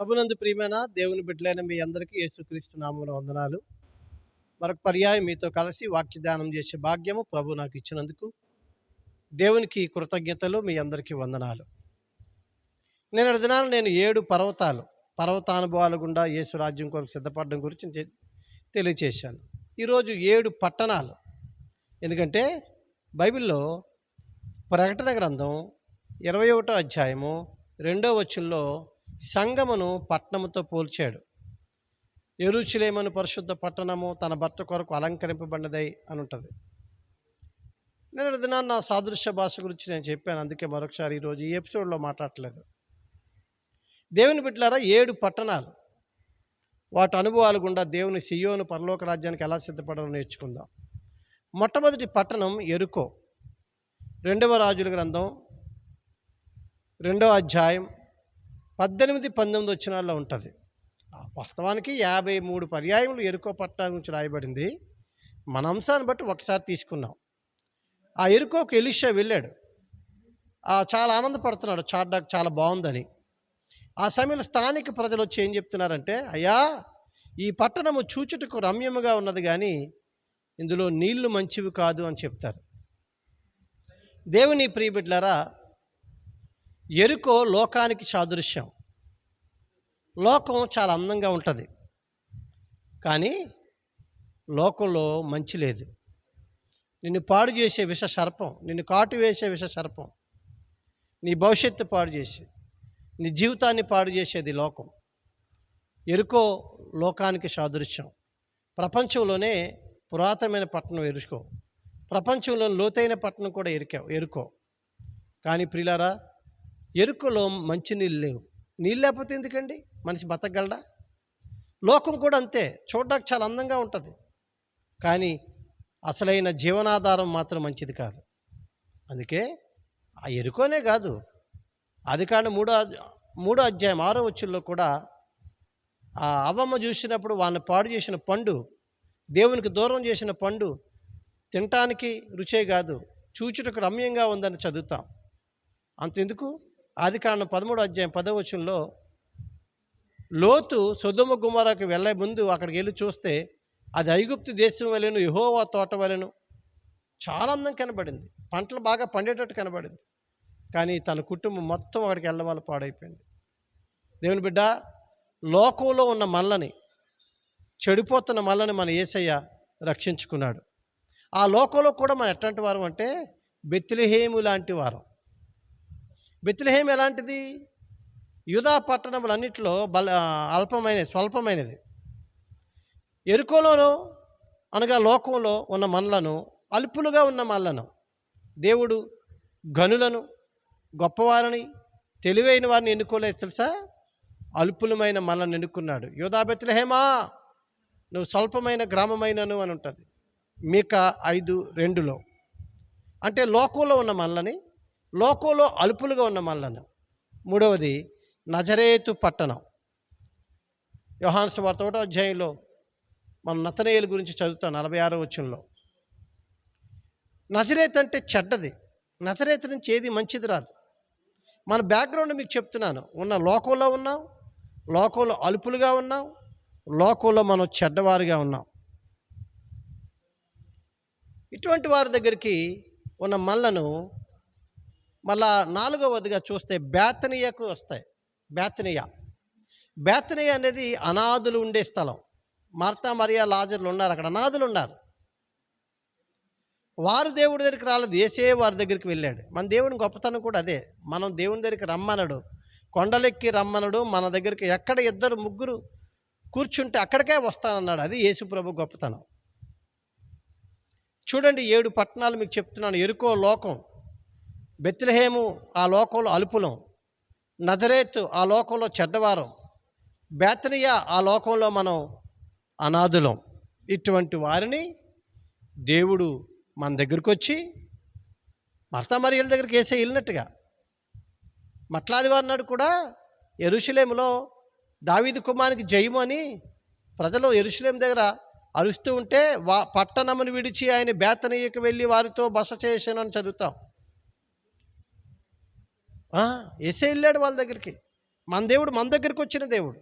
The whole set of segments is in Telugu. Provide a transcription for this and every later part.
ప్రభునందు ప్రియమైన దేవుని బిడ్డలైన మీ అందరికీ యేసుక్రీస్తు నామమున వందనాలు. మరొక పర్యాయం మీతో కలిసి వాక్యదానం చేసే భాగ్యము ప్రభు నాకు ఇచ్చినందుకు దేవునికి కృతజ్ఞతలు మీ అందరికీ వందనాలు. నేను దినాలు నేను ఏడు పర్వతాలు పర్వతానుభవాలు గుండా యేసు రాజ్యం కొరకు సిద్ధపడడం గురించి తెలియచేశాను. ఈరోజు ఏడు పట్టణాలు. ఎందుకంటే బైబిల్లో ప్రకటన గ్రంథం ఇరవై ఒకటో అధ్యాయము రెండో వచనంలో సంగమును పట్టణముతో పోల్చాడు. ఎరుచులేమను పరిశుద్ధ పట్టణము తన భర్త కొరకు అలంకరింపబడినదై అని ఉంటుంది నేను దినాన్ని నా సాదృశ్య భాష గురించి నేను చెప్పాను అందుకే మరొకసారి ఈరోజు ఈ ఎపిసోడ్లో మాట్లాడట్లేదు దేవుని బిడ్డలారా ఏడు పట్టణాలు. వాటి అనుభవాలు గుండా దేవుని సియోను పరలోక రాజ్యానికి ఎలా సిద్ధపడాలో నేర్చుకుందాం. మొట్టమొదటి పట్టణం ఎరుకో. రెండవ రాజుల గ్రంథం రెండవ అధ్యాయం పద్దెనిమిది పంతొమ్మిది వచ్చినాల్లో ఉంటుంది. వాస్తవానికి యాభై మూడు పర్యాయములు ఎరుకో పట్టణం గురించి రాయబడింది. మన అంశాన్ని బట్టి ఒకసారి తీసుకున్నాం ఆ ఎరుకోకు ఎలిషా వెళ్ళాడు. ఆ చాలా ఆనందపడుతున్నాడు. చాడ్డాకు చాలా బాగుందని. ఆ సమయంలో స్థానిక ప్రజలు వచ్చి ఏం చెప్తున్నారంటే అయ్యా ఈ పట్టణము చూచుటకు రమ్యముగా ఉన్నది కానీ ఇందులో నీళ్ళు మంచివి కాదు అని చెప్తారు. దేవుని ప్రియబిడ్లారా ఎరుకో లోకానికి సాదృశ్యం. లోకం చాలా అందంగా ఉంటుంది. కానీ లోకంలో మంచి లేదు. నిన్ను పాడు చేసే విష సర్పం నిన్ను కాటు వేసే విష సర్పం నీ భవిష్యత్తు పాడు చేసి నీ జీవితాన్ని పాడు చేసేది లోకం. ఎరుకో లోకానికి సాదృశ్యం. ప్రపంచంలోనే పురాతనమైన పట్టణం ఎరుకో. ప్రపంచంలో లోతైన పట్టణం కూడా ఎరికావు ఎరుకో. కానీ ప్రిలారా ఎరుకలో మంచి నీళ్ళు లేవు. నీళ్ళు లేకపోతే ఎందుకండి? మనిషి బతకగలడా? లోకం కూడా అంతే. చూడడానికి చాలా అందంగా ఉంటుంది. కానీ అసలైన జీవనాధారం మాత్రం మంచిది కాదు. అందుకే ఆ ఎరుకోనే కాదు. అది కానీ మూడో మూడో అధ్యాయం ఆరో వచ్చుల్లో కూడా ఆ అవమ్మ చూసినప్పుడు వాళ్ళని పాడు చేసిన పండు దేవునికి దూరం చేసిన పండు తినటానికి రుచే కాదు. చూచుటకు రమ్యంగా ఉందని చదువుతాం. అంతెందుకు? ఆది కారణం పదమూడు అధ్యాయం పదవచనంలో లోతు సుధుమ గుమారాకి వెళ్ళే ముందు అక్కడికి వెళ్ళి చూస్తే అది ఐగుప్తు దేశం వలెను యహోవా తోట వలెను చాలా అందం కనబడింది. పంటలు బాగా పండేటట్టు కనబడింది. కానీ తన కుటుంబం మొత్తం అక్కడికి వెళ్ళడం వల్ల పాడైపోయింది. దేవుని బిడ్డ లోకంలో ఉన్న మల్లని చెడిపోతున్న మల్లని మన ఏసయ్య రక్షించుకున్నాడు. ఆ లోకంలో కూడా మనం ఎట్లాంటి వారం అంటే బెత్తిలహేము లాంటి వారం. బెత్లహేం ఎలాంటిది? యుధా పట్టణములన్నింటిలో బల అల్పమైన స్వల్పమైనది. ఎరుకోలోనో అనగా లోకంలో ఉన్న మనలను అల్పులుగా ఉన్న మనలను దేవుడు గనులను గొప్పవారిని తెలివైన వారిని ఎన్నుకోలేదు తెలుసా? అల్పులమైన మనల్ని ఎన్నుకున్నాడు. యూదా బెత్లహేమా? నువ్వు స్వల్పమైన గ్రామమైనను అని ఉంటుంది. మీక ఐదు రెండులో. అంటే లోకంలో ఉన్న మనల్ని లోకంలో అలుపులుగా ఉన్న మనలను. మూడవది నజరేతు పట్టణం. యోహాన్స్ వార్త ఒకటో అధ్యాయంలో మనం నతనేయుల గురించి చదువుతాం నలభై ఆరో వచ్చంలో నజరేత్ అంటే చెడ్డది. నజరేత్ నుంచి ఏది మంచిది రాదు. మన బ్యాక్గ్రౌండ్ మీకు చెప్తున్నాను. ఉన్న లోకంలో ఉన్నాం లోకంలో అలుపులుగా ఉన్నాం లోకంలో మనం చెడ్డవారుగా ఉన్నాం. ఇటువంటి వారి దగ్గరికి ఉన్న మళ్ళను మళ్ళా నాలుగవదిగా చూస్తే బేతనీయకు వస్తాయి. బేతనీయ. బేతనీయ అనేది అనాథులు ఉండే స్థలం. మార్తా మరియా లాజర్లు ఉన్నారు అక్కడ. అనాథులు ఉన్నారు. వారు దేవుడి దగ్గరికి రాలేదు. ఏసే వారి దగ్గరికి వెళ్ళాడు. మన దేవుని గొప్పతనం కూడా అదే. మనం దేవుని దగ్గరికి రమ్మనడు. కొండలెక్కి రమ్మనడు. మన దగ్గరికి ఎక్కడ ఇద్దరు ముగ్గురు కూర్చుంటే అక్కడికే వస్తానన్నాడు. అది యేసుప్రభు గొప్పతనం. చూడండి ఏడు పట్టణాలు మీకు చెప్తున్నాను. ఎరుకో లోకం. బెత్లహేము ఆ లోకంలో అలుపులం. నజరేత్ ఆ లోకంలో చెడ్డవారం. బేతనియా ఆ లోకంలో మనం అనాథులం. ఇటువంటి వారిని దేవుడు మన దగ్గరికి వచ్చి మర్తా మరియల దగ్గరికి వేసే వెళ్ళినట్టుగా. మట్లాదివారి నాడు కూడా ఎరుషలేములో దావీదు కుమారికి జయము అని ప్రజలు ఎరుషలేం దగ్గర అరుస్తూ ఉంటే వా పట్టణమును విడిచి ఆయన బేతనీయకు వెళ్ళి వారితో బస చేశానని చదువుతాం. ఎసే వెళ్ళాడు వాళ్ళ దగ్గరికి. మన దేవుడు మన దగ్గరికి వచ్చిన దేవుడు.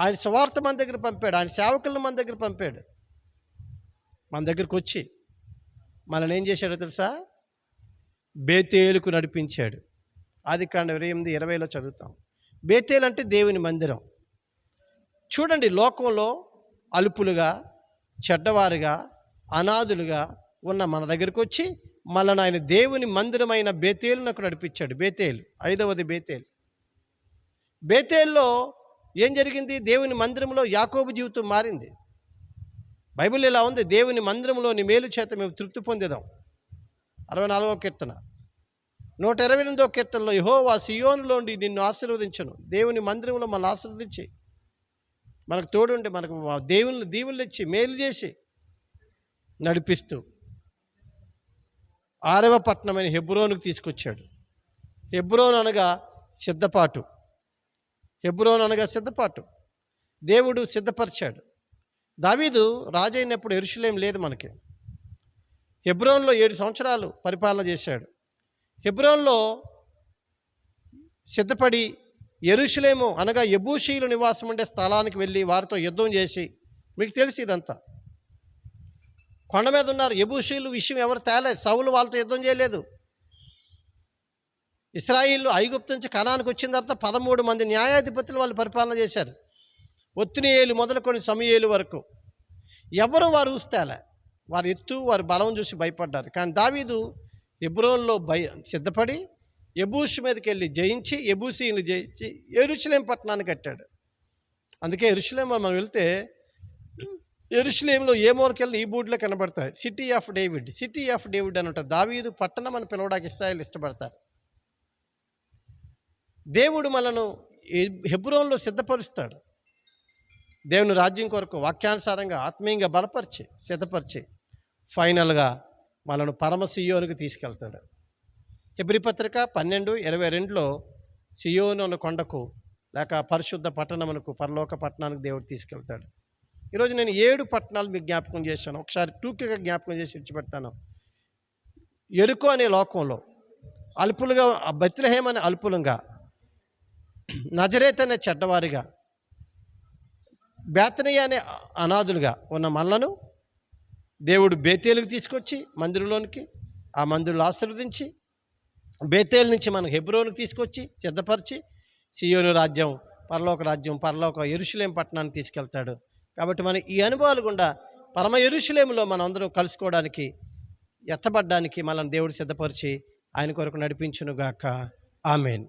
ఆయన స్వార్థ మన దగ్గర పంపాడు. ఆయన సేవకులను మన దగ్గర పంపాడు. మన దగ్గరికి వచ్చి మనల్ని ఏం చేశాడో తెలుసా? బేతేలుకు నడిపించాడు. ఆది కాండ ఇరవై ఎనిమిది ఇరవైలో చదువుతాం. బేతేలు అంటే దేవుని మందిరం. చూడండి లోకంలో అలుపులుగా చెడ్డవారుగా అనాథులుగా ఉన్న మన దగ్గరికి వచ్చి మళ్ళీ ఆయన దేవుని మందిరమైన బేతేలునకు నడిపించాడు. బేతేలు ఐదవది బేతేలు. బేతేల్లో ఏం జరిగింది? దేవుని మందిరంలో యాకోబు జీవితం మారింది. బైబిల్ ఇలా ఉంది దేవుని మందిరంలోని మేలు చేత మేము తృప్తి పొందేదాం. అరవై నాలుగో కీర్తన. నూట ఇరవై ఎనిమిదో కీర్తనలో యహోవా సియోనులోండి నిన్ను ఆశీర్వదించను. దేవుని మందిరంలో మనల్ని ఆశీర్వదించి. మనకు తోడుండి మనకు దేవుని దీవులు ఇచ్చి మేలు చేసి నడిపిస్తూ ఆరవ పట్టణమైన హెబ్రోనుకు తీసుకొచ్చాడు. హెబ్రోన్ అనగా సిద్ధపాటు. హెబ్రోన్ అనగా సిద్ధపాటు. దేవుడు సిద్ధపరిచాడు. దావీదు రాజైనప్పుడు ఎరుషులేం లేదు మనకి. హెబ్రోన్లో ఏడు సంవత్సరాలు పరిపాలన చేశాడు. హెబ్రోన్లో సిద్ధపడి ఎరుషులేము అనగా ఎబూషీలు నివాసం ఉండే స్థలానికి వెళ్ళి వారితో యుద్ధం చేసి మీకు తెలిసి ఇదంతా. కొండ మీద ఉన్నారు. ఎబూషీలు విషయం ఎవరు తేలేదు సౌలు వాళ్ళతో యుద్ధం చేయలేదు. ఇస్రాయిల్ ఐగుప్తు నుంచి కణానికి వచ్చిన తర్వాత పదమూడు మంది న్యాయాధిపతులు వాళ్ళు పరిపాలన చేశారు. ఒత్తినియేలు మొదలుకొని సమయేలు వరకు. ఎవరు వారు ఊస్తేలే వారి ఎత్తు వారి బలం చూసి భయపడ్డారు. కానీ దావీదు ఎబ్రోన్లో భయ సిద్ధపడి ఎబూష్ మీదకి వెళ్ళి జయించి ఎబూసీని జయించి ఎరుషులేం పట్టణాన్ని కట్టాడు. అందుకే ఎరుషులేం మనం వెళ్తే ఎరుషులేంలో ఏ మూలకెళ్ళి ఈ బూడ్లో కనబడతాయి. City of David city of David అని ఉంటుంది. దావీదు పట్టణం అని పిలవడానికి ఇస్రాయల్ ఇష్టపడతారు. దేవుడు మనను హెబ్రోన్లో సిద్ధపరుస్తాడు. దేవుని రాజ్యం కొరకు వాక్యానుసారంగా ఆత్మీయంగా బలపరిచి సిద్ధపరిచి ఫైనల్గా మనను పరమ సియోనికి తీసుకెళ్తాడు. హెబ్రి పత్రిక పన్నెండు ఇరవై రెండులో సియోను అన్న కొండకు లేక పరిశుద్ధ పట్టణమునకు పరలోక పట్టణానికి దేవుడు తీసుకెళ్తాడు. ఈరోజు నేను ఏడు పట్టణాలు మీకు జ్ఞాపకం చేశాను. ఒకసారి టూకిగా జ్ఞాపకం చేసి విడిచిపెడతాను. ఎరుకో అనే లోకంలో అల్పులుగా బెత్లహేమ్ అనే అల్పులంగా నజరేత్ అనే చెడ్డవారిగా బేతనయ్య అనే అనాథులుగా ఉన్న మల్లను దేవుడు బేతేలుకు తీసుకొచ్చి మందిరంలోనికి ఆ మందిరంలో ఆశీర్వదించి బేతేలు నుంచి మనం హెబ్రోనికి తీసుకొచ్చి సిద్ధపరిచి సియోను రాజ్యం పరలోక రాజ్యం పరలోక ఎరుషులేం పట్టణానికి తీసుకెళ్తాడు. కాబట్టి మన ఈ అనుభవాలు గుండా పరమ ఎరుశలేములో మనం అందరం కలుసుకోవడానికి ఎత్తబడ్డానికి మనల్ని దేవుడు సిద్ధపరిచి ఆయన కొరకు నడిపించునుగాక. ఆమెన్.